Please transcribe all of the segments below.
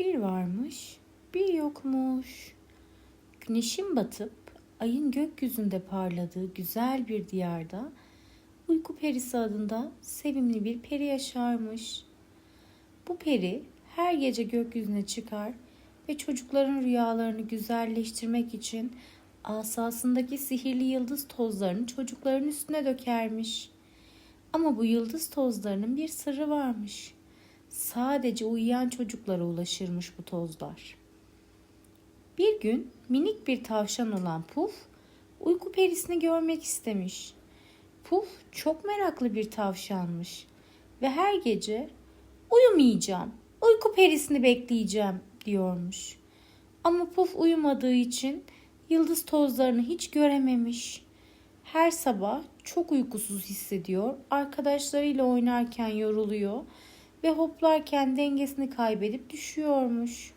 Bir varmış, bir yokmuş. Güneşin batıp ayın gökyüzünde parladığı güzel bir diyarda uyku perisi adında sevimli bir peri yaşarmış. Bu peri her gece gökyüzüne çıkar ve çocukların rüyalarını güzelleştirmek için asasındaki sihirli yıldız tozlarını çocukların üstüne dökermiş. Ama bu yıldız tozlarının bir sırrı varmış. Sadece uyuyan çocuklara ulaşırmış bu tozlar. Bir gün minik bir tavşan olan Puf uyku perisini görmek istemiş. Puf çok meraklı bir tavşanmış ve her gece uyumayacağım, uyku perisini bekleyeceğim diyormuş. Ama Puf uyumadığı için yıldız tozlarını hiç görememiş. Her sabah çok uykusuz hissediyor, arkadaşlarıyla oynarken yoruluyor ve hoplarken dengesini kaybedip düşüyormuş.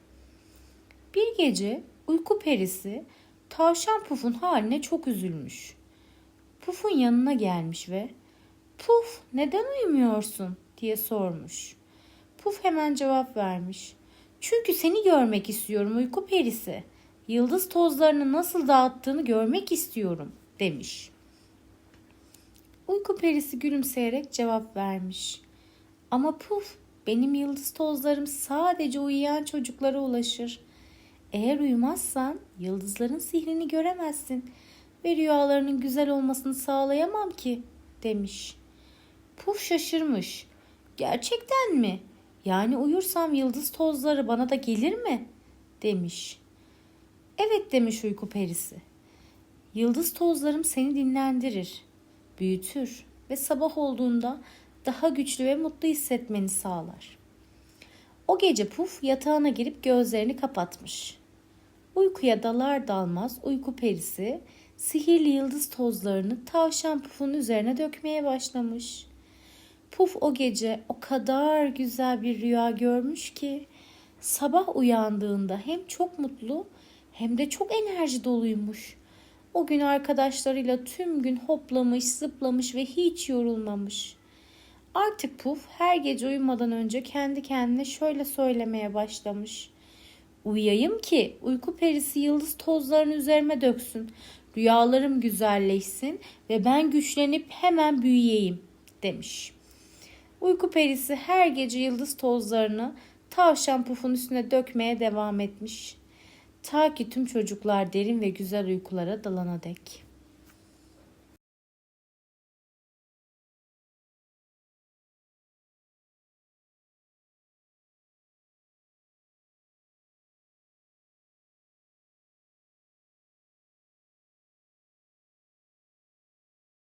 Bir gece uyku perisi tavşan Puf'un haline çok üzülmüş. Puf'un yanına gelmiş ve "Puf, neden uyumuyorsun?" diye sormuş. Puf hemen cevap vermiş. "Çünkü seni görmek istiyorum uyku perisi. Yıldız tozlarını nasıl dağıttığını görmek istiyorum." demiş. Uyku perisi gülümseyerek cevap vermiş. Ama puf, benim yıldız tozlarım sadece uyuyan çocuklara ulaşır. Eğer uyumazsan yıldızların sihrini göremezsin ve rüyalarının güzel olmasını sağlayamam ki, demiş. Puf şaşırmış. Gerçekten mi? Yani uyursam yıldız tozları bana da gelir mi? demiş. Evet demiş uyku perisi. Yıldız tozlarım seni dinlendirir, büyütür ve sabah olduğunda daha güçlü ve mutlu hissetmeni sağlar. O gece Puf yatağına girip gözlerini kapatmış. Uykuya dalar dalmaz uyku perisi sihirli yıldız tozlarını tavşan Puf'un üzerine dökmeye başlamış. Puf o gece o kadar güzel bir rüya görmüş ki sabah uyandığında hem çok mutlu hem de çok enerji doluymuş. O gün arkadaşlarıyla tüm gün hoplamış, zıplamış ve hiç yorulmamış. Artık Puf her gece uyumadan önce kendi kendine şöyle söylemeye başlamış. Uyuyayım ki uyku perisi yıldız tozlarını üzerime döksün. Rüyalarım güzelleşsin ve ben güçlenip hemen büyüyeyim demiş. Uyku perisi her gece yıldız tozlarını tavşan pufun üstüne dökmeye devam etmiş. Ta ki tüm çocuklar derin ve güzel uykulara dalana dek.